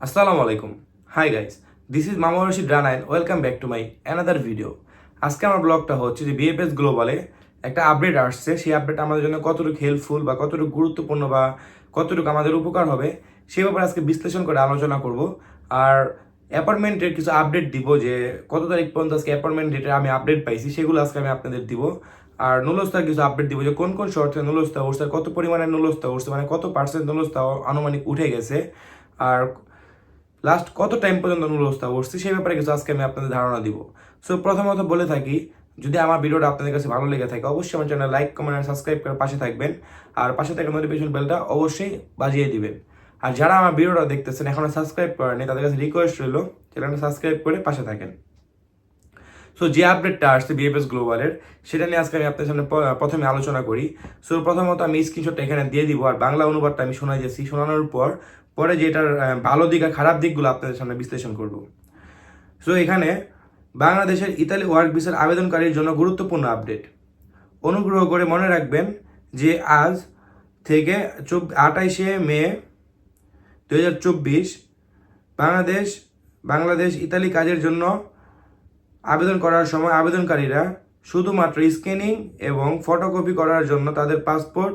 আসসালামু আলাইকুম। Hi guys this is মামা Rashid রানায়ন welcome back to my another video আজকে আমার ব্লগটা হচ্ছে যে বিএফএস গ্লোবালে একটা আপডেট আসছে। সেই আপডেট আমাদের জন্য কতটুকু হেল্পফুল বা কতটুকু গুরুত্বপূর্ণ বা কতটুকু আমাদের উপকার হবে, সেই ব্যাপারে আজকে বিশ্লেষণ করে আলোচনা করব। আর অ্যাপার্টমেন্টের কিছু আপডেট দিব যে কত তারিখ পর্যন্ত আজকে অ্যাপার্টমেন্ট ডেটে আমি আপডেট পাইছি, সেগুলো আজকে আমি আপনাদের দিব। আর নুলস্তার কিছু আপডেট দিব যে কোন কোন শর্তে নুলস্তা উঠছে, কত পরিমাণে নুলস্তা উঠছে মানে কত পার্সেন্ট নুলস্তা আনুমানিক উঠে গেছে। আর লাস্ট কত টাইম পর্যন্ত নুলস্তা উঠছে সেই ব্যাপারে কিছু আজকে আমি আপনাদের ধারণা দিব। সো প্রথমত বলে থাকি, যদি আমার ভিডিওটা আপনাদের কাছে ভালো লেগে থাকে, অবশ্যই আমার চ্যানেল লাইক কমেন্ট আর সাবস্ক্রাইব করে পাশে থাকবেন। আর পাশে থাকা নোটিফিকেশন বেলটা অবশ্যই বাজিয়ে দিবেন। আর যারা আমার ভিডিওটা দেখতেছেন, এখনও সাবস্ক্রাইব করেনি তাদের কাছে রিকোয়েস্ট রইল চ্যানেলটা সাবস্ক্রাইব করে পাশে থাকেন। সো যে আপডেটটা আসছে বিএফএস গ্লোবালের সেটা নিয়ে আজকে আমি আপনাদের সামনে প্রথমে আলোচনা করি। সো প্রথমত আমি স্ক্রিনশটটা এখানে দিয়ে দিব, আর বাংলা অনুবাদটা আমি শোনাই যাচ্ছি শোনানোর পর পরে যেটার আহ, ভালো দিক আর খারাপ দিকগুলো আপনাদের সামনে বিশ্লেষণ করব। সো এখানে বাংলাদেশের ইতালি ওয়ার্ক ভিসার আবেদনকারীর জন্য গুরুত্বপূর্ণ আপডেট। অনুগ্রহ করে মনে রাখবেন যে আজ থেকে আঠাইশে মে দু হাজার চব্বিশ বাংলাদেশ বাংলাদেশ ইতালি কাজের জন্য আবেদন করার সময় আবেদনকারীরা শুধুমাত্র স্ক্যানিং এবং ফটোকপি করার জন্য তাদের পাসপোর্ট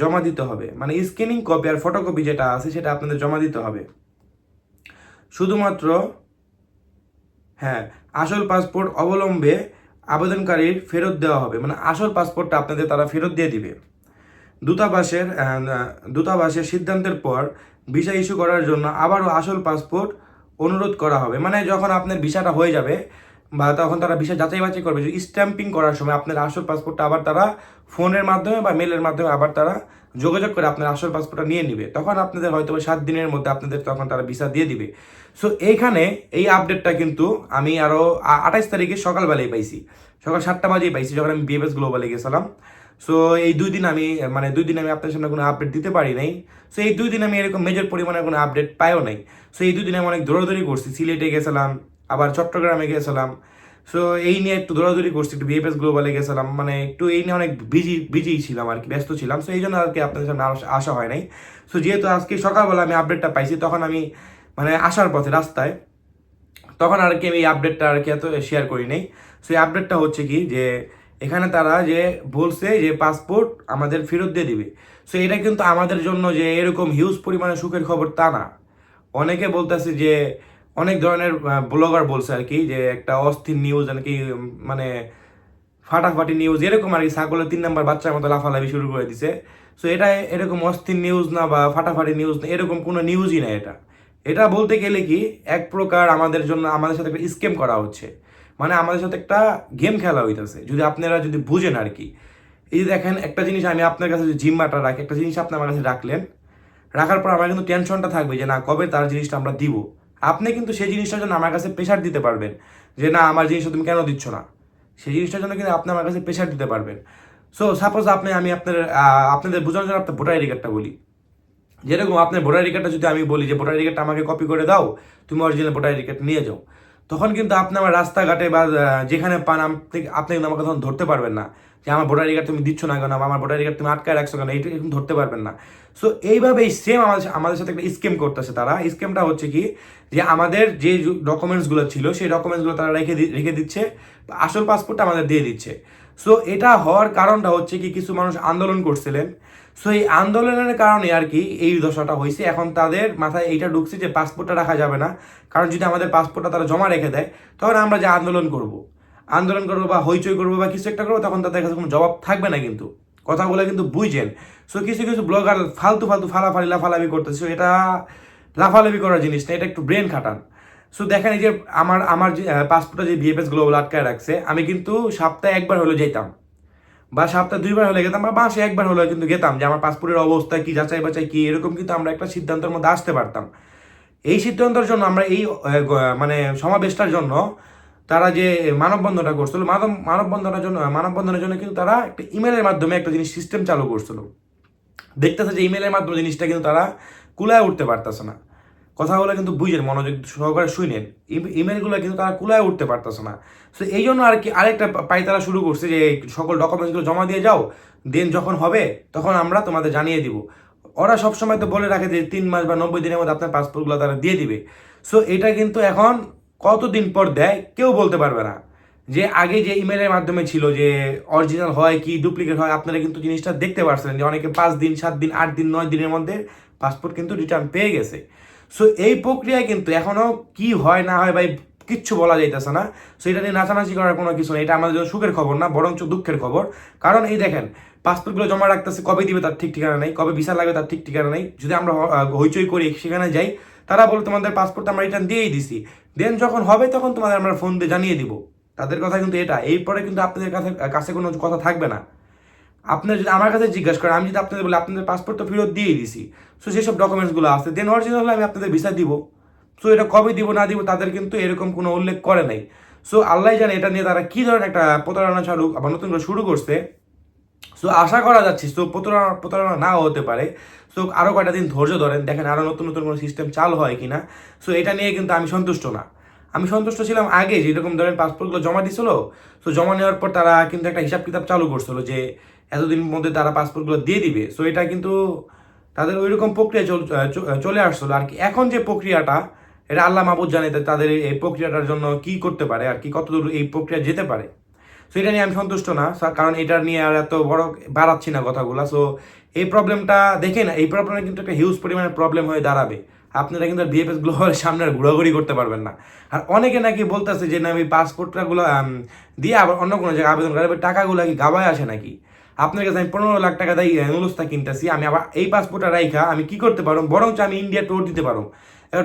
জমা দিতে হবে। মানে স্ক্যানিং কপি আর ফটোকপি যেটা আছে, সেটা আপনাদের জমা দিতে হবে। শুধুমাত্র হ্যাঁ আসল পাসপোর্ট অবলম্বে আবেদনকারীর ফেরত দেওয়া হবে। মানে আসল পাসপোর্টটা আপনাদের তারা ফেরত দিয়ে দিবে। দূতাবাসের দূতাবাসের সিদ্ধান্তের পর ভিসা ইস্যু করার জন্য আবারও আসল পাসপোর্ট অনুরোধ করা হবে। মানে যখন আপনার ভিসাটা হয়ে যাবে বা তখন তারা ভিসা যাচাই বাছাই করবে যে স্ট্যাম্পিং করার সময় আপনার আসল পাসপোর্টটা আবার তারা ফোনের মাধ্যমে বা মেলের মাধ্যমে আবার তারা যোগাযোগ করে আপনার আসল পাসপোর্টটা নিয়ে নিবে। তখন আপনাদের হয়তো সাত দিনের মধ্যে আপনাদের তখন তারা ভিসা দিয়ে দিবে। সো এইখানে এই আপডেটটা কিন্তু আমি আরও আঠাইশ তারিখে সকালবেলায় পাইছি। সকাল সাতটা বাজেই পাইছি, যখন আমি বিএফএস গ্লোবালে গেছিলাম। সো এই দুই দিন আমি মানে দুই দিন আমি আপনার সামনে কোনো আপডেট দিতে পারি নাই। সো এই দুই দিন আমি এরকম মেজর পরিমাণে কোনো আপডেট পাইও নাই। সো এই দুই দিন আমি অনেক দৌড়াদৌড়ি করছি। সিলেটে গেছিলাম আবার চট্টগ্রামে গেছিলাম। সো এই নিয়ে একটু দৌড়াদৌড়ি করছি, একটু বিএফএস গ্লোবালে গেছিলাম। মানে একটু এই নিয়ে অনেক বিজি বিজি ছিলাম আর কি, ব্যস্ত ছিলাম। সো এই জন্য আর কি আপনাদের সামনে আসা হয় নাই। সো যেহেতু আজকে সকালবেলা আমি আপডেটটা পাইছি, তখন আমি মানে আসার পথে রাস্তায়, তখন আর কি আমি এই আপডেটটা আর কি এত শেয়ার করি নাই। সো এই আপডেটটা হচ্ছে কি যে, এখানে তারা যে বলছে যে পাসপোর্ট আমাদের ফেরত দিয়ে দিবে। সো এটা কিন্তু আমাদের জন্য যে এরকম হিউজ পরিমাণে সুখের খবর তা না। অনেকে বলতেছে যে অনেক ধরনের ব্লগার বলছে আর কি, যে একটা অস্থির নিউজ আর কি মানে ফাটাফাটি নিউজ এরকম আর কি, ছাগলের তিন নাম্বার বাচ্চার মতো লাফালাফি শুরু করে দিছে। সো এটা এরকম অস্থির নিউজ না বা ফাটাফাটি নিউজ না, এরকম কোনো নিউজই না এটা। এটা বলতে গেলে কি, এক প্রকার আমাদের জন্য, আমাদের সাথে একটা স্কেম করা হচ্ছে। মানে আমাদের সাথে একটা গেম খেলা হইতেছে। যদি আপনারা যদি বুঝেন আর কি। এই দেখেন, একটা জিনিস আমি আপনার কাছে জিম্মাটা রাখি, একটা জিনিস আপনি আমার কাছে রাখলেন। রাখার পর আমার কিন্তু টেনশনটা থাকবে যে না, কবে তার জিনিসটা আমরা দিব? আপনি কিন্তু সেই জিনিসটার জন্য আমার কাছে প্রেশার দিতে পারবেন যে না, আমার জিনিসটা তুমি কেন দিচ্ছ না? সেই জিনিসটার জন্য কিন্তু আপনি আমার কাছে প্রেশার দিতে পারবেন। সো সাপোজ আপনি, আমি আপনার আপনাদের বোঝানোর জন্য আপনার ভোটার আইডি কার্ডটা বলি। যেরকম আপনার ভোটার আইডি কার্ডটা যদি আমি বলি যে ভোটার আইডি কার্ডটা আমাকে কপি করে দাও, তুমি অরিজিনাল ভোটার আইডি কার্ড নিয়ে যাও। তখন কিন্তু আপনি আমার রাস্তাঘাটে বা যেখানে পান আপনি আপনি কিন্তু আমাকে তখন ধরতে পারবেন না। যে আমার ভোটার আইডি কার্ড তুমি দিচ্ছ না কেন? আমার ভোটার আইডি কার্ড তুমি আটকায় রাখছো কেন? এইটা এরকম ধরতে পারবেন না। সো এইভাবেই সেম আমাদের আমাদের সাথে একটা স্কেম করতেছে তারা। স্কেমটা হচ্ছে কি? যে আমাদের যে ডকুমেন্টসগুলো ছিল, সেই ডকুমেন্টসগুলো তারা রেখে রেখে দিচ্ছে আসল পাসপোর্টটা আমাদের দিয়ে দিচ্ছে। সো এটা হওয়ার কারণটা হচ্ছে কি? কিছু মানুষ আন্দোলন করছিলেন। সো এই আন্দোলনের কারণে আর কি এই দশাটা হয়েছে। এখন তাদের মাথায় এইটা ঢুকছে যে পাসপোর্টটা রাখা যাবে না। কারণ যদি আমাদের পাসপোর্টটা তারা জমা রেখে দেয়, তখন আমরা যে আন্দোলন করব, আন্দোলন করব বা হইচই করব বা কিছু একটা করব, তখন তাদের কাছে কোনো জবাব থাকবে না কিন্তু। কথাগুলো কিন্তু বুঝছেন সো কিছু কিছু ব্লগার ফালতু ফালতু ফালাফালি, লাফালাফি করতেছে। এটা লাফালাফি করার জিনিস না, এটা একটু ব্রেন খাটান। সো দেখেন এই যে আমার আমার যে পাসপোর্টটা যে বিএফএস গ্লোবাল আটকায় রাখছে, আমি কিন্তু সপ্তাহে একবার হলে যেতাম বা সপ্তাহে দুইবার হলে গেতাম, বা মাসে একবার হলে কিন্তু গেতাম যে আমার পাসপোর্টের অবস্থা কি, যাচাই বাছাই কি, এরকম কিন্তু আমরা একটা সিদ্ধান্তের মধ্যে আসতে পারতাম। এই সিদ্ধান্তের জন্য আমরা এই মানে সমাবেশটার জন্য তারা যে মানববন্ধনটা করছিল, মানব, মানববন্ধনের জন্য মানববন্ধনের জন্য কিন্তু তারা একটা ইমেলের মাধ্যমে একটা জিনিস সিস্টেম চালু করছিল। দেখতেছে যে ইমেলের মাধ্যমে জিনিসটা কিন্তু তারা কুলায় উঠতে পারতেছে না। কথাগুলো কিন্তু বুঝেন মনোযোগ সহকারে শুনেন ইমেলগুলো কিন্তু তারা কুলায় উঠতে পারতেছে না। সো এই জন্য আর কি আরেকটা পাই তারা শুরু করছে যে সকল ডকুমেন্টসগুলো জমা দিয়ে যাও দেন যখন হবে, তখন আমরা তোমাদের জানিয়ে দিব। ওরা সবসময় তো বলে রাখে যে তিন মাস বা নব্বই দিনের মধ্যে আপনার পাসপোর্টগুলো তারা দিয়ে দিবে। সো এটা কিন্তু এখন কতদিন পর দেয় কেউ বলতে পারবে না। যে আগে যে ইমেলের মাধ্যমে ছিল যে অরিজিনাল হয় কি ডুপ্লিকেট হয়, আপনারা কিন্তু জিনিসটা দেখতে পারছিলেন যে অনেকে পাঁচ দিন, সাত দিন, আট দিন, নয় দিনের মধ্যে পাসপোর্ট কিন্তু রিটার্ন পেয়ে গেছে। সো এই প্রক্রিয়ায় কিন্তু এখনও কি হয়, না হয়, ভাই, কিচ্ছু বলা যাইতেছে না। সো এটা নিয়ে নাচানাচি করার কোনো কিছু নেই। এটা আমাদের জন্য সুখের খবর না, বরঞ্চ দুঃখের খবর। কারণ এই দেখেন, পাসপোর্টগুলো জমা রাখতেছে, কবে দিবে তার ঠিক ঠিকানা নেই, কবে ভিসা লাগবে তার ঠিক ঠিকানা নেই। যদি আমরা হইচই করি, সেখানে যাই, তারা বলে তোমাদের পাসপোর্ট আমরা রিটার্ন দিয়েই দিছি। দেন যখন হবে, তখন তোমাদের আমরা ফোন দিয়ে জানিয়ে দিব। তাদের কথা কিন্তু এটা। এরপরে কিন্তু আপনাদের কাছে কাছে কোনো কথা থাকবে না। আপনার যদি আমার কাছে জিজ্ঞাসা করেন, আমি যদি আপনাদের বলি, আপনাদের পাসপোর্ট তো ফেরত দিয়ে দিছি। সো যেসব ডকুমেন্টসগুলো আছে। দেন অরিজিনাল আমি আপনাদের ভিসা দিব। সো এটা কবে দিব, না দিব, তাদের কিন্তু এরকম কোনো উল্লেখ করে নাই। সো আল্লাহ জানে এটা নিয়ে তারা কী ধরনের একটা প্রতারণা চালু আবার নতুন করে শুরু করছে। সো আশা করা যাচ্ছে সো প্রতারণা প্রতারণা না হতে পারে। সো আরও কয়টা দিন ধৈর্য ধরেন, দেখেন আরও নতুন নতুন কোনো সিস্টেম চালু হয় কিনা। সো এটা নিয়ে কিন্তু আমি সন্তুষ্ট না। আমি সন্তুষ্ট ছিলাম আগে যে এরকম ধরেন পাসপোর্টগুলো জমা দিছিল। সো জমা নেওয়ার পর তারা কিন্তু একটা হিসাব কিতাব চালু করছিল যে এতদিন মধ্যে তারা পাসপোর্টগুলো দিয়ে দিবে। সো এটা কিন্তু তাদের ওই রকম প্রক্রিয়া চল- আসছিল। আর কি এখন যে প্রক্রিয়াটা, এটা আল্লাহ মাহবুদ জানে তাদের এই প্রক্রিয়াটার জন্য কি করতে পারে, আর কি কতদূর এই প্রক্রিয়া যেতে পারে। সো এটা নিয়ে আমি সন্তুষ্ট না কারণ এটা নিয়ে আর এত বড় বাড়াচ্ছি না কথাগুলো। সো এই প্রবলেমটা দেখে না এই প্রবলেমটা কিন্তু একটা হিউজ পরিমাণে প্রবলেম হয়ে দাঁড়াবে। আপনারা কিন্তু বিএফএস গ্লোবালের সামনে আর ঘোরাঘুরি করতে পারবেন না। আর অনেকে নাকি বলতেছে যে না, আমি পাসপোর্টটাগুলো দিয়ে আবার অন্য কোনো জায়গায় আবেদন করে টাকাগুলো কি গাবায় আসে নাকি? আপনার কাছে আমি পনেরো লাখ টাকা দিয়ে নুলস্তা কিনতেছি, আমি আবার এই পাসপোর্টটা রাইখা, আমি কি করতে পারব? বরঞ্চ আমি ইন্ডিয়া ট্যুর দিতে পারব।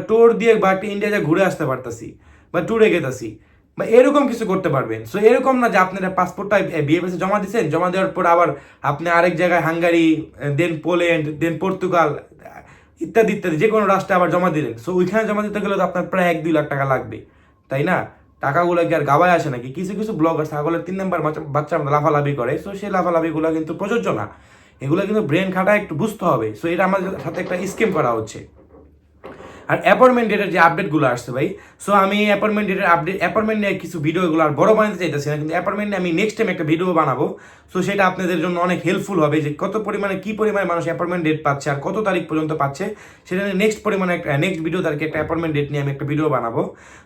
ট্যুর দিয়ে বা একটা ইন্ডিয়া যা ঘুরে আসতে পারতাছি, বা ট্যুরে গেতাছি, বা এরকম কিছু করতে পারবেন। সো এরকম না যে আপনারা পাসপোর্টটা বিএফএস জমা দিচ্ছেন জমা দেওয়ার পর আবার আপনি আরেক জায়গায় Hungary then Poland then Portugal ইত্যাদি ইত্যাদি যে কোনো রাষ্ট্রে আবার জমা দিলেন। সো ওইখানে জমা দিতে গেলে তো আপনার প্রায় এক দুই লাখ টাকা লাগবে, তাই না? টাকাগুলো কি আর গাবায় আসে নাকি? কিছু কিছু ব্লগ আছে ছাগলের তিন নাম্বার বাচ্চা- বাচ্চা লাফালাফি করে। সো সেই লাফালাফিগুলো কিন্তু প্রযোজ্য না। এগুলো কিন্তু ব্রেন খাটা একটু বুঝতে হবে। সো এটা আমাদের সাথে একটা স্কিম করা হচ্ছে। আর অ্যাপয়েন্টমেন্ট ডেটের যে আপডেটগুলো আসছে ভাই সো আমি অ্যাপয়েন্টমেন্ট ডেটের আপডেট অ্যাপয়েন্টমেন্ট নিয়ে কিছু ভিডিওগুলো আর বড় বানাতে চাইতেছি না, কিন্তু অ্যাপয়েন্টমেন্ট আমি নেক্সট টাইম একটা ভিডিও বানাবো। সো সেটা আপনাদের জন্য অনেক হেল্পফুল হবে যে কত পরিমাণে, কী পরিমাণে মানুষ অ্যাপয়েন্টমেন্ট ডেট পাচ্ছে আর কত তারিখ পর্যন্ত পাচ্ছে, সেটা নিয়ে নেক্সট পরিমাণে একটা নেক্সট ভিডিও তারিখে একটা অ্যাপয়েন্টমেন্ট ডেট নিয়ে আমি একটা ভিডিও বানাবো।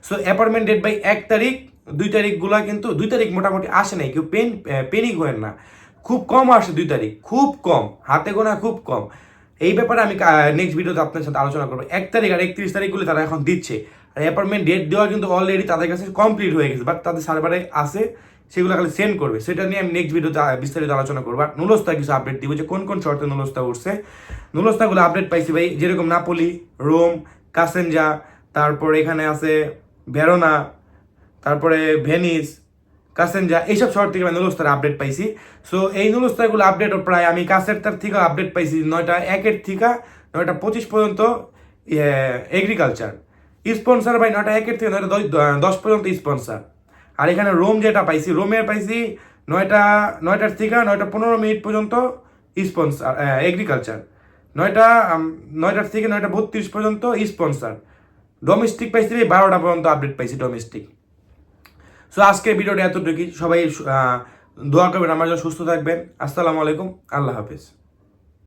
সো অ্যাপয়েন্টমেন্ট ডেট ভাই এক তারিখ, দুই তারিখগুলো কিন্তু দুই তারিখ মোটামুটি আসে নাই, কেউ পেন পেনিক হয়েন না। খুব কম আসে দুই তারিখ, খুব কম, হাতে গোনা খুব কম। এই ব্যাপারে আমি নেক্সট ভিডিওতে আপনার সাথে আলোচনা করব। এক তারিখ আর একত্রিশ তারিখগুলো তারা এখন দিচ্ছে। আর অ্যাপয়েন্টমেন্ট ডেট দেওয়া কিন্তু অলরেডি তাদের কাছে কমপ্লিট হয়ে গেছে বাট তাদের সার্ভারে আছে, সেগুলো খালি সেন্ড করবে। সেটা নিয়ে আমি নেক্সট ভিডিওতে বিস্তারিত আলোচনা করব। আর নুলস্তা কিছু আপডেট দিব যে কোন কোন শর্তে নুলস্তা উঠছে। নুলস্তাগুলো আপডেট পাইছি ভাই, যেরকম নাপোলি রোম কাসেঞ্জা তারপর এখানে আছে ভেরোনা তারপরে ভেনিস কাসেনজা এইসব শহর থেকে আমি নুলস্তার আপডেট পাইছি। সো এই নুলস্তারগুলো আপডেট প্রায় আমি কাছের তার থেকে আপডেট পাইছি নয়টা একের থেকে নয়টা পঁচিশ পর্যন্ত এগ্রিকালচার স্পন্সার ভাই নয়টা একের থেকে নয়টা দশ- পর্যন্ত স্পন্সার আর এখানে রোম যেটা পাইছি রোমের পাইছি নয়টা, নয়টার থেকে নয়টা পনেরো মিনিট পর্যন্ত স্পন্সার এগ্রিকালচার নয়টা নয়টার থেকে নয়টা বত্রিশ পর্যন্ত স্পন্সার ডোমেস্টিক পাইছি বারোটা পর্যন্ত আপডেট পাইছি ডোমেস্টিক সো আজকের ভিডিওটা এতটুকুই। সবাই দোয়া করবেন, আমার জন্য সুস্থ থাকবেন। আসসালামু আলাইকুম। আল্লাহ হাফিজ।